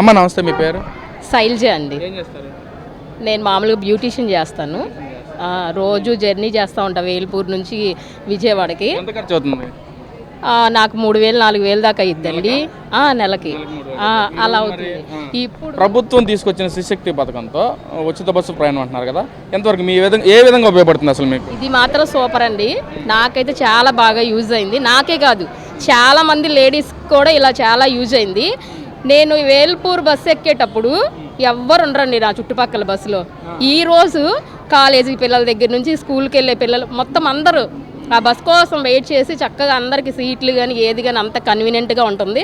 అమ్మ నమస్తే మీ పేరు? శైలజ అండి. నేను మామూలుగా బ్యూటీషియన్ చేస్తాను. రోజు జర్నీ చేస్తూ ఉంటా వేల్పూర్ నుంచి విజయవాడకి. నాకు మూడు వేలు నాలుగు వేలు దాకా ఇద్దండి నెలకి? అలా అవుతుంది. ఇప్పుడు ప్రభుత్వం తీసుకొచ్చిన శిశక్తి పథకంతో ఉచిత బస్సు ప్రయాణం అంటున్నారు కదా ఎంతవరకు మీ విధంగా ఏ విధంగా ఉపయోగపడుతుంది అసలు మీకు? ఇది మాత్రం సూపర్ అండి. నాకైతే చాలా బాగా యూజ్ అయింది. నాకే కాదు చాలా మంది లేడీస్ కూడా ఇలా చాలా యూజ్ అయింది. నేను వేల్పూర్ బస్సు ఎక్కేటప్పుడు ఎవ్వరు ఉండరండి నా చుట్టుపక్కల బస్సులో. ఈ రోజు కాలేజీ పిల్లల దగ్గర నుంచి స్కూల్కి వెళ్ళే పిల్లలు మొత్తం అందరూ ఆ బస్ కోసం వెయిట్ చేసి చక్కగా అందరికి సీట్లు కానీ ఏది కానీ అంత కన్వీనియంట్గా ఉంటుంది.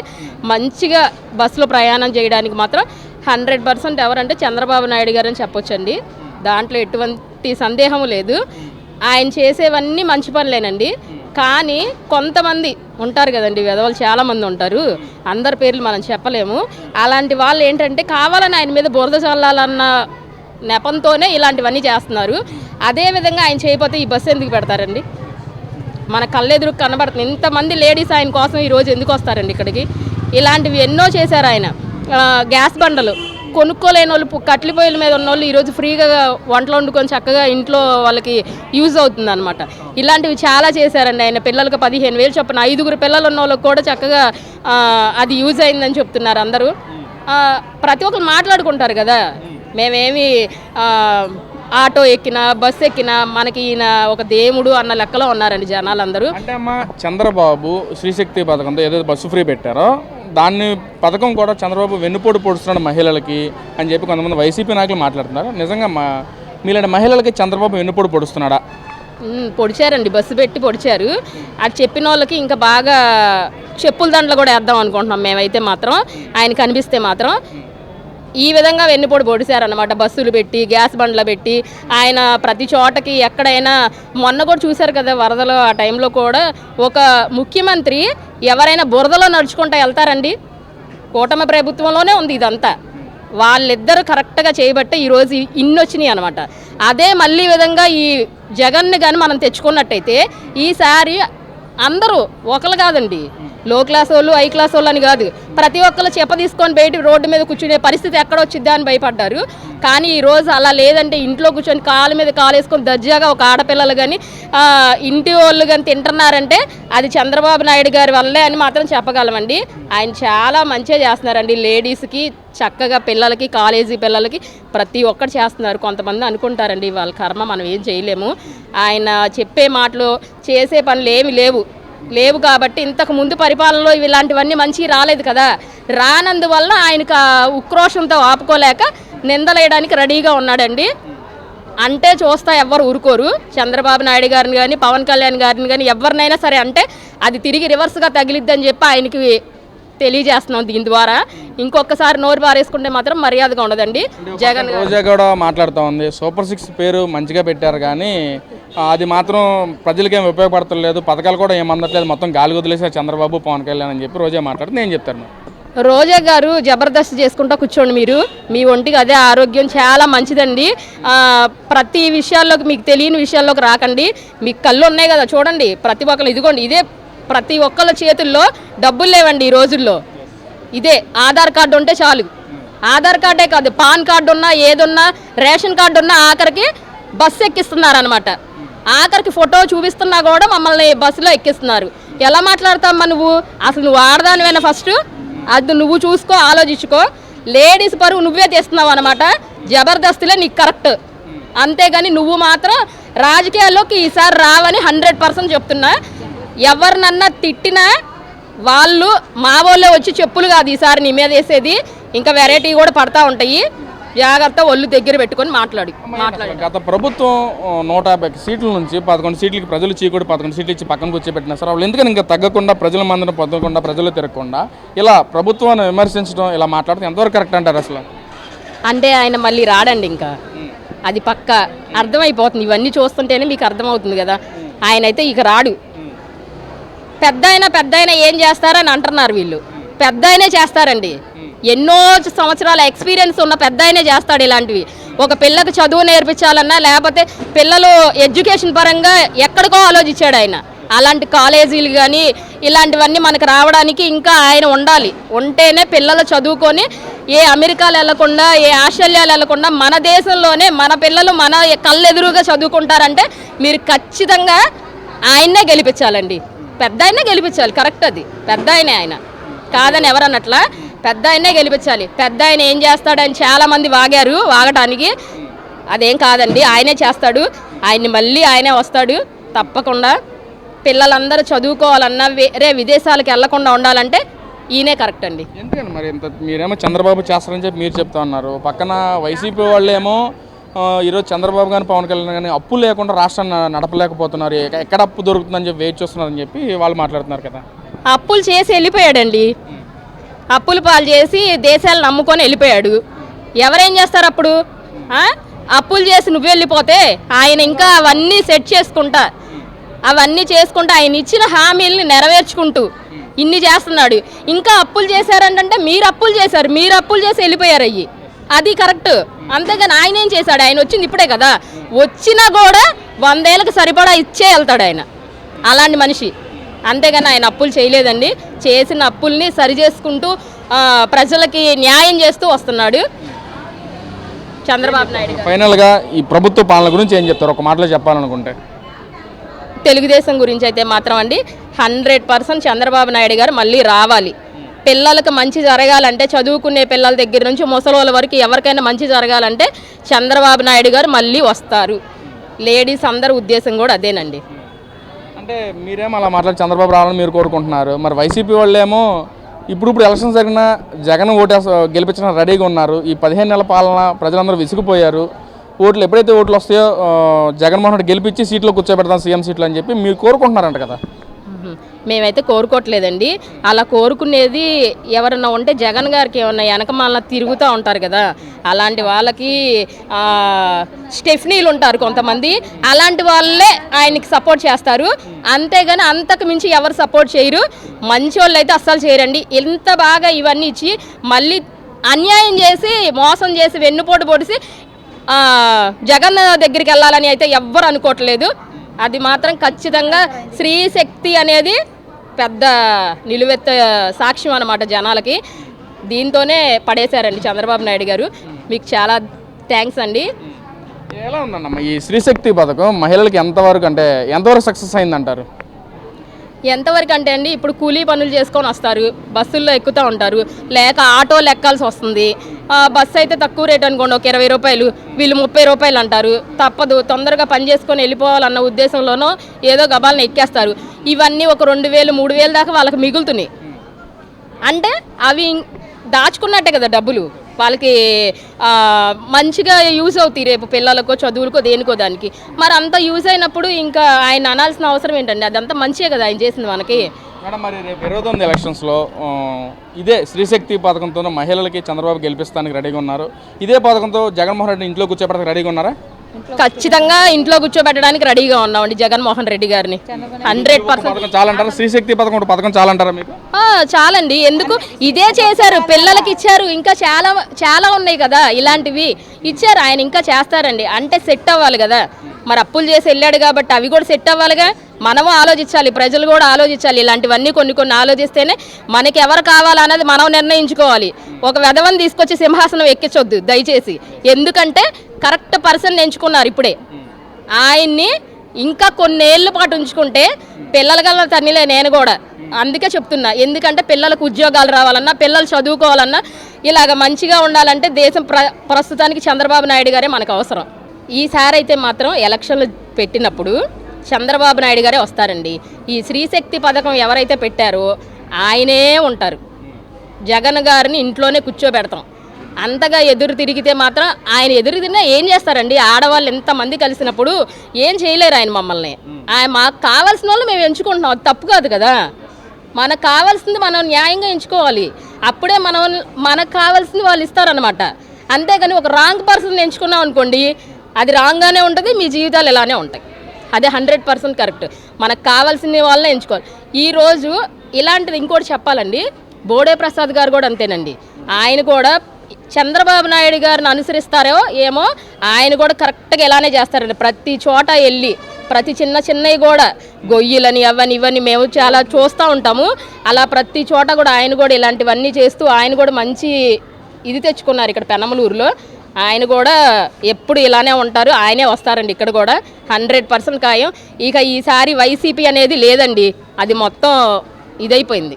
మంచిగా బస్సులో ప్రయాణం చేయడానికి మాత్రం హండ్రెడ్ పర్సెంట్ ఎవరంటే చంద్రబాబు నాయుడు గారు అని చెప్పొచ్చండి. దాంట్లో ఎటువంటి సందేహం లేదు. ఆయన చేసేవన్నీ మంచి పనులేనండి. కానీ కొంతమంది ఉంటారు కదండి వెధవలు చాలామంది ఉంటారు. అందరి పేర్లు మనం చెప్పలేము. అలాంటి వాళ్ళు ఏంటంటే కావాలని ఆయన మీద బురద చల్లాలన్న నెపంతోనే ఇలాంటివన్నీ చేస్తున్నారు. అదే విధంగా ఆయన చేయకపోతే ఈ బస్సు ఎందుకు పెడతారండి? మన కళ్ళెదురు కనబడుతుంది. ఇంతమంది లేడీస్ ఆయన కోసం ఈరోజు ఎందుకు వస్తారండి ఇక్కడికి? ఇలాంటివి ఎన్నో చేశారు ఆయన. గ్యాస్ బండలు. కొనుక్కోలేని వాళ్ళు పు- పొయ్యిల మీద ఉన్న వాళ్ళు ఈరోజు ఫ్రీగా వంటలు వండుకొని చక్కగా ఇంట్లో వాళ్ళకి యూజ్ అవుతుంది అనమాట ఇలాంటివి చాలా చేశారండి ఆయన. పిల్లలకు పదిహేను వేలు చొప్పున ఐదుగురు పిల్లలు ఉన్న వాళ్ళకి కూడా చక్కగా అది యూజ్ అయిందని చెప్తున్నారు అందరూ. ప్రతి ఒక్కరు మాట్లాడుకుంటారు కదా. మేమేమి ఆటో ఎక్కినా బస్సు ఎక్కినా మనకి ఈయన ఒక దేవుడు అన్న లెక్కలో ఉన్నారండి జనాలందరూ. అంటే అమ్మ చంద్రబాబు శ్రీశక్తి పథకంతో ఏదైతే బస్సు ఫ్రీ పెట్టారో దాన్ని పథకం కూడా చంద్రబాబు వెన్నుపోటు పొడుస్తున్నాడు మహిళలకి అని చెప్పి కొంతమంది వైసీపీ నాయకులు మాట్లాడుతున్నారు. నిజంగా మా మీలాంటి మహిళలకి చంద్రబాబు వెన్నుపోటు పొడుస్తున్నాడా? పొడిచారండి. బస్సు పెట్టి పొడిచారు. అది చెప్పిన వాళ్ళకి ఇంకా బాగా చెప్పుల దండలు కూడా వేద్దాం అనుకుంటున్నాం మేమైతే మాత్రం. ఆయన కనిపిస్తే మాత్రం. ఈ విధంగా వెన్నుపోటు పొడిశారనమాట బస్సులు పెట్టి గ్యాస్ బండ్లు పెట్టి ఆయన ప్రతి చోటకి ఎక్కడైనా మొన్న కూడా చూశారు కదా వరదలు ఆ టైంలో కూడా. ఒక ముఖ్యమంత్రి ఎవరైనా బురదలో నడుచుకుంటూ వెళ్తారండి? కూటమి ప్రభుత్వంలోనే ఉంది ఇదంతా. వాళ్ళిద్దరు కరెక్ట్గా చేయబట్టే ఈరోజు ఇన్ని వచ్చినాయి అనమాట అదే మళ్ళీ విధంగా ఈ జగన్ని కానీ మనం తెచ్చుకున్నట్టయితే ఈసారి అందరూ ఒకరు కాదండి. లో క్లాస్ వాళ్ళు హై క్లాస్ వాళ్ళు అని కాదు. ప్రతి ఒక్కరు చెప్ప తీసుకొని బయట రోడ్డు మీద కూర్చునే పరిస్థితి ఎక్కడ వచ్చిద్దా అని భయపడ్డారు. కానీ ఈ రోజు అలా లేదంటే ఇంట్లో కూర్చొని కాలు మీద కాలు వేసుకొని దర్జాగా ఒక ఆడపిల్లలు కానీ ఇంటి వాళ్ళు కానీ తింటున్నారంటే అది చంద్రబాబు నాయుడు గారి వల్లే అని మాత్రం చెప్పగలమండి. ఆయన చాలా మంచిగా చేస్తున్నారండి. లేడీస్కి చక్కగా పిల్లలకి కాలేజీ పిల్లలకి ప్రతి ఒక్కటి చేస్తున్నారు. కొంతమంది అనుకుంటారండి వాళ్ళ కర్మ మనం ఏం చేయలేము. ఆయన చెప్పే మాటలు చేసే పనులు ఏమి లేవు. లేవు కాబట్టి ఇంతకు ముందు పరిపాలనలో ఇలాంటివన్నీ మంచిగా రాలేదు కదా. రానందువల్ల ఆయనకు ఉక్రోషంతో ఆపుకోలేక నిందలేయడానికి రెడీగా ఉన్నాడండి. అంటే చూస్తా ఎవ్వరు ఊరుకోరు. చంద్రబాబు నాయుడు గారిని కానీ పవన్ కళ్యాణ్ గారిని కానీ ఎవరినైనా సరే అంటే అది తిరిగి రివర్స్గా తగిలిద్దని చెప్పి ఆయనకి తెలియజేస్తున్నాం దీని ద్వారా. ఇంకొకసారి నోరు బారేసుకుంటే మాత్రం మర్యాదగా ఉండదండి. జగన్ రోజా కూడా మాట్లాడుతూ ఉంది. సూపర్ సిక్స్ పేరు మంచిగా పెట్టారు కానీ అది మాత్రం ప్రజలకేం ఉపయోగపడతలేదు పథకాలు కూడా ఏం అందట్లేదు. మొత్తం గాలి వదిలేసారు చంద్రబాబు పవన్ కళ్యాణ్ అని చెప్పి రోజా మాట్లాడుతుంది నేను చెప్తాను. రోజా గారు జబర్దస్త్ చేసుకుంటా కూర్చోండి మీరు. మీ ఒంటికి అదే ఆరోగ్యం చాలా మంచిదండి. ప్రతి విషయాల్లోకి మీకు తెలియని విషయాల్లోకి రాకండి. మీకు కళ్ళు ఉన్నాయి కదా చూడండి. ప్రతి ఒక్కరు ఇదిగోండి ఇదే ప్రతి ఒక్కళ్ళ చేతుల్లో డబ్బులు లేవండి ఈ రోజుల్లో. ఇదే ఆధార్ కార్డు ఉంటే చాలు. ఆధార్ కార్డే కాదు పాన్ కార్డు ఉన్నా ఏదున్నా రేషన్ కార్డు ఉన్నా ఆఖరికి బస్సు ఎక్కిస్తున్నారనమాట ఆఖరికి ఫోటో చూపిస్తున్నా కూడా మమ్మల్ని బస్సులో ఎక్కిస్తున్నారు. ఎలా మాట్లాడతామ్మా నువ్వు? అసలు నువ్వు ఆడదానివైనా ఫస్ట్? అది నువ్వు చూసుకో ఆలోచించుకో. లేడీస్ పరువు నువ్వే తీస్తున్నావు అనమాట జబర్దస్తిలో నీకు కరెక్ట్. అంతేగాని నువ్వు మాత్రం రాజకీయాల్లోకి ఈసారి రావని హండ్రెడ్ పర్సెంట్ చెప్తున్నా. ఎవరినన్నా తిట్టినా వాళ్ళు మా వాళ్ళే వచ్చి చెప్పులు కాదు ఈసారి నీ మీద వేసేది. ఇంకా వెరైటీ కూడా పడతా ఉంటాయి. జాగ్రత్త ఒళ్ళు దగ్గర పెట్టుకొని మాట్లాడి మాట్లాడి. గత ప్రభుత్వం నూట యాభై సీట్ల నుంచి పదకొండు సీట్లకి ప్రజలు చీకుడు పదకొండు సీట్లు ఇచ్చి పక్కన కూర్చోబెట్టినా సార్ వాళ్ళు ఎందుకని ఇంకా తగ్గకుండా ప్రజల మందరం పొందకుండా ప్రజలు తిరగకుండా ఇలా ప్రభుత్వాన్ని విమర్శించడం ఇలా మాట్లాడడం ఎంతవరకు కరెక్ట్ అంటారు అసలు? అంటే ఆయన మళ్ళీ రాడండి ఇంకా. అది పక్క అర్థమైపోతుంది. ఇవన్నీ చూస్తుంటేనే మీకు అర్థమవుతుంది కదా. ఆయన అయితే ఇక రాడు. పెద్ద అయినా పెద్ద అయినా ఏం చేస్తారని అంటున్నారు వీళ్ళు. పెద్ద అయినా చేస్తారండి. ఎన్నో సంవత్సరాల ఎక్స్పీరియన్స్ ఉన్న పెద్ద అయినా చేస్తాడు ఇలాంటివి. ఒక పిల్లకు చదువు నేర్పించాలన్నా లేకపోతే పిల్లలు ఎడ్యుకేషన్ పరంగా ఎక్కడికో ఆలోచించాడు ఆయన. అలాంటి కాలేజీలు కానీ ఇలాంటివన్నీ మనకు రావడానికి ఇంకా ఆయన ఉండాలి. ఉంటేనే పిల్లలు చదువుకొని ఏ అమెరికాలు వెళ్ళకుండా ఏ ఆస్ట్రేలియాలు వెళ్ళకుండా మన దేశంలోనే మన పిల్లలు మన కళ్ళెదురుగా చదువుకుంటారంటే మీరు ఖచ్చితంగా ఆయన్నే గెలిపించాలండి. పెద్ద ఆయనే గెలిపించాలి కరెక్ట్ అది. పెద్ద ఆయనే. ఆయన కాదని ఎవరన్నట్లా పెద్ద ఆయనే గెలిపించాలి. పెద్ద ఆయన ఏం చేస్తాడని చాలామంది వాగారు వాగటానికి. అదేం కాదండి ఆయనే చేస్తాడు. ఆయన్ని మళ్ళీ ఆయనే వస్తాడు. తప్పకుండా పిల్లలందరూ చదువుకోవాలన్నా వేరే విదేశాలకు వెళ్ళకుండా ఉండాలంటే ఈయనే కరెక్ట్ అండి. ఎందుకండి మరి ఇంత మీరేమో చంద్రబాబు చేస్తారని చెప్పి మీరు చెప్తా ఉన్నారు. పక్కన వైసీపీ వాళ్ళేమో ఈరోజు చంద్రబాబు కానీ పవన్ కళ్యాణ్ కానీ అప్పు లేకుండా రాష్ట్రాన్ని నడపలేకపోతున్నారు. ఎక్కడ అప్పు దొరుకుతుందని చెప్పి వెయిట్ చేస్తున్నారని చెప్పి వాళ్ళు మాట్లాడుతున్నారు కదా. అప్పులు చేసి వెళ్ళిపోయాడండి. అప్పులు పాలు చేసి దేశాలు నమ్ముకొని వెళ్ళిపోయాడు. ఎవరేం చేస్తారు అప్పుడు? అప్పులు చేసి నువ్వు వెళ్ళిపోతే ఆయన ఇంకా అవన్నీ సెట్ చేసుకుంటా. అవన్నీ చేసుకుంటూ ఆయన ఇచ్చిన హామీల్ని నెరవేర్చుకుంటూ ఇన్ని చేస్తున్నాడు. ఇంకా అప్పులు చేశారంటే మీరు అప్పులు చేశారు. మీరు అప్పులు చేసి వెళ్ళిపోయారు అయ్యి. అది కరెక్ట్. అంతేగాని ఆయన ఏం చేశాడు? ఆయన వచ్చింది ఇప్పుడే కదా. వచ్చినా కూడా వందేళ్ళకి సరిపడా ఇచ్చే వెళ్తాడు ఆయన. అలాంటి మనిషి. అంతేగాని ఆయన అప్పులు చేయలేదండి. చేసిన అప్పుల్ని సరి చేసుకుంటూ ఆ, ప్రజలకి న్యాయం చేస్తూ వస్తున్నాడు చంద్రబాబు నాయుడు ఫైనల్గా ఈ ప్రభుత్వ పాలన గురించి ఏం చెప్తారు? ఒక మాటలో చెప్పాలనుకుంటే. తెలుగుదేశం గురించి అయితే మాత్రం అండి హండ్రెడ్ పర్సెంట్ చంద్రబాబు నాయుడు గారు మళ్ళీ రావాలి. పిల్లలకు మంచి జరగాలంటే చదువుకునే పిల్లల దగ్గర నుంచి ముసలోళ్ళ వరకు ఎవరికైనా మంచి జరగాలంటే చంద్రబాబు నాయుడు గారు మళ్ళీ వస్తారు. లేడీస్ అందరి ఉద్దేశం కూడా అదేనండి. అంటే మీరేమో అలా మాట్లాడి చంద్రబాబు రావాలని మీరు కోరుకుంటున్నారు? మరి వైసీపీ వాళ్ళేమో ఇప్పుడు ఇప్పుడు ఎలక్షన్స్ జరిగిన జగన్ ఓటు గెలిపించిన రెడీగా ఉన్నారు. ఈ పదిహేను నెలల పాలన ప్రజలందరూ విసిగిపోయారు. ఓట్లు ఎప్పుడైతే ఓట్లు వస్తాయో జగన్మోహన్ రెడ్డి గెలిపించి సీట్లో కూర్చోబెడతాం సీఎం సీట్లు అని చెప్పి మీరు కోరుకుంటున్నారంట కదా? మేమైతే కోరుకోవట్లేదండి. అలా కోరుకునేది ఎవరన్నా ఉంటే జగన్ గారికి ఏమన్నా వెనకమాల తిరుగుతూ ఉంటారు కదా. అలాంటి వాళ్ళకి స్టెఫ్నీలు ఉంటారు కొంతమంది. అలాంటి వాళ్ళే ఆయనకి సపోర్ట్ చేస్తారు. అంతేగాని అంతకు మించి ఎవరు సపోర్ట్ చేయరు. మంచి వాళ్ళు అయితే అస్సలు చేయరండి. ఎంత బాగా ఇవన్నీ ఇచ్చి మళ్ళీ అన్యాయం చేసి మోసం చేసి వెన్నుపోటు పొడిసి జగన్ దగ్గరికి వెళ్ళాలని అయితే ఎవ్వరు అనుకోవట్లేదు. అది మాత్రం ఖచ్చితంగా స్త్రీ శక్తి అనేది పెద్ద నిలువెత్త సాక్ష్యం అన్నమాట జనాలకి. దీంతోనే పడేశారండి చంద్రబాబు నాయుడు గారు. మీకు చాలా థ్యాంక్స్ అండి. ఎలా ఉందన్నమ్మ ఈ స్త్రీశక్తి పథకం మహిళలకు ఎంతవరకు అంటే ఎంతవరకు సక్సెస్ అయిందంటారు? ఎంతవరకు అంటే అండి ఇప్పుడు కూలీ పనులు చేసుకొని వస్తారు బస్సుల్లో ఎక్కుతూ ఉంటారు లేక ఆటోలు ఎక్కాల్సి వస్తుంది. బస్సు అయితే తక్కువ రేట్ అనుకోండి ఒక ఇరవై రూపాయలు వీళ్ళు ముప్పై రూపాయలు అంటారు. తప్పదు తొందరగా పని చేసుకొని వెళ్ళిపోవాలన్న ఉద్దేశంలోనో ఏదో గబాలను ఎక్కేస్తారు. ఇవన్నీ ఒక రెండు వేలు మూడు వేలు దాకా వాళ్ళకి మిగులుతున్నాయి. అంటే అవి దాచుకున్నట్టే కదా డబ్బులు. వాళ్ళకి మంచిగా యూజ్ అవుతాయి రేపు పిల్లలకో చదువులకో దేనికో దానికి. మరి అంత యూజ్ అయినప్పుడు ఇంకా ఆయన అనాల్సిన అవసరం ఏంటండి? అదంతా మంచిగా కదా ఆయన చేసింది మనకి. మేడం మరి రేపు ఇరవై తొమ్మిది ఎలక్షన్స్లో. ఇదే స్త్రీశక్తి పథకంతో మహిళలకి చంద్రబాబు గెలిపిస్తానికి రెడీగా ఉన్నారు. ఇదే పథకంతో జగన్మోహన్ రెడ్డి ఇంట్లో కూర్చోబెట్టడానికి రెడీగా ఉన్నారా? ఖచ్చితంగా ఇంట్లో కూర్చోబెట్టడానికి రెడీగా ఉన్నామండి జగన్మోహన్ రెడ్డి గారిని. Hundred percent చాలంటారా? స్త్రీశక్తి పథకం ఒక పథకం చాలంటారా మీకు? చాలండి. ఎందుకు? ఇదే చేశారు. పిల్లలకి ఇచ్చారు. ఇంకా చాలా చాలా ఉన్నాయి కదా ఇలాంటివి. ఇచ్చారు. ఆయన ఇంకా చేస్తారండి. అంటే సెట్ అవ్వాలి కదా. మరి అప్పులు చేసి వెళ్ళాడు కాబట్టి అవి కూడా సెట్ అవ్వాలిగా. మనము ఆలోచించాలి ప్రజలు కూడా ఆలోచించాలి. ఇలాంటివన్నీ కొన్ని కొన్ని ఆలోచిస్తేనే మనకి ఎవరు కావాలన్నది మనం నిర్ణయించుకోవాలి. ఒక వెధవని తీసుకొచ్చి సింహాసనం ఎక్కించొద్దు దయచేసి. ఎందుకంటే కరెక్ట్ పర్సన్ ఎంచుకున్నారు ఇప్పుడే. ఆయన్ని ఇంకా కొన్నేళ్ళ పాటు ఉంచుకుంటే పిల్లల గల తన్నిలే నేను కూడా. అందుకే చెప్తున్నా ఎందుకంటే పిల్లలకు ఉద్యోగాలు రావాలన్నా పిల్లలు చదువుకోవాలన్నా ఇలాగ మంచిగా ఉండాలంటే దేశం ప్ర ప్రస్తుతానికి చంద్రబాబు నాయుడు గారే మనకు అవసరం. ఈసారి అయితే మాత్రం ఎలక్షన్లు పెట్టినప్పుడు చంద్రబాబు నాయుడు గారే వస్తారండి. ఈ శ్రీశక్తి పథకం ఎవరైతే పెట్టారో ఆయనే ఉంటారు. జగన్ గారిని ఇంట్లోనే కూర్చోబెడతాం. అంతగా ఎదురు తిరిగితే మాత్రం ఆయన ఎదురు తిన్నా ఏం చేస్తారండి? ఆడవాళ్ళు ఎంతమంది కలిసినప్పుడు ఏం చేయలేరు ఆయన మమ్మల్ని. ఆయన మాకు కావాల్సిన వాళ్ళు మేము ఎంచుకుంటున్నాం. అది తప్పు కాదు కదా. మనకు కావాల్సింది మనం న్యాయంగా ఎంచుకోవాలి. అప్పుడే మనం మనకు కావాల్సింది వాళ్ళు ఇస్తారనమాట అంతేగాని ఒక రాంగ్ పర్సన్ ఎంచుకున్నాం అనుకోండి అది రాంగ్గానే ఉంటుంది మీ జీవితాలు ఇలానే ఉంటాయి. అదే హండ్రెడ్ పర్సెంట్ కరెక్ట్. మనకు కావాల్సిన వాళ్ళని ఎంచుకోవాలి. ఈరోజు ఇలాంటిది ఇంకోటి చెప్పాలండి. బోడే ప్రసాద్ గారు కూడా అంతేనండి. ఆయన కూడా చంద్రబాబు నాయుడు గారిని అనుసరిస్తారో ఏమో ఆయన కూడా కరెక్ట్గా ఇలానే చేస్తారండి. ప్రతి చోట వెళ్ళి ప్రతి చిన్న చిన్నవి కూడా గొయ్యిలని అవన్నీ ఇవన్నీ మేము చాలా చూస్తూ ఉంటాము. అలా ప్రతి చోట కూడా ఆయన కూడా ఇలాంటివన్నీ చేస్తూ ఆయన కూడా మంచి ఇది తెచ్చుకున్నారు ఇక్కడ పెనమలూరులో. ఆయన కూడా ఎప్పుడు ఇలానే ఉంటారు ఆయనే వస్తారండి ఇక్కడ కూడా. హండ్రెడ్ పర్సెంట్ ఖాయం. ఇక ఈసారి వైసీపీ అనేది లేదండి. అది మొత్తం ఇదైపోయింది.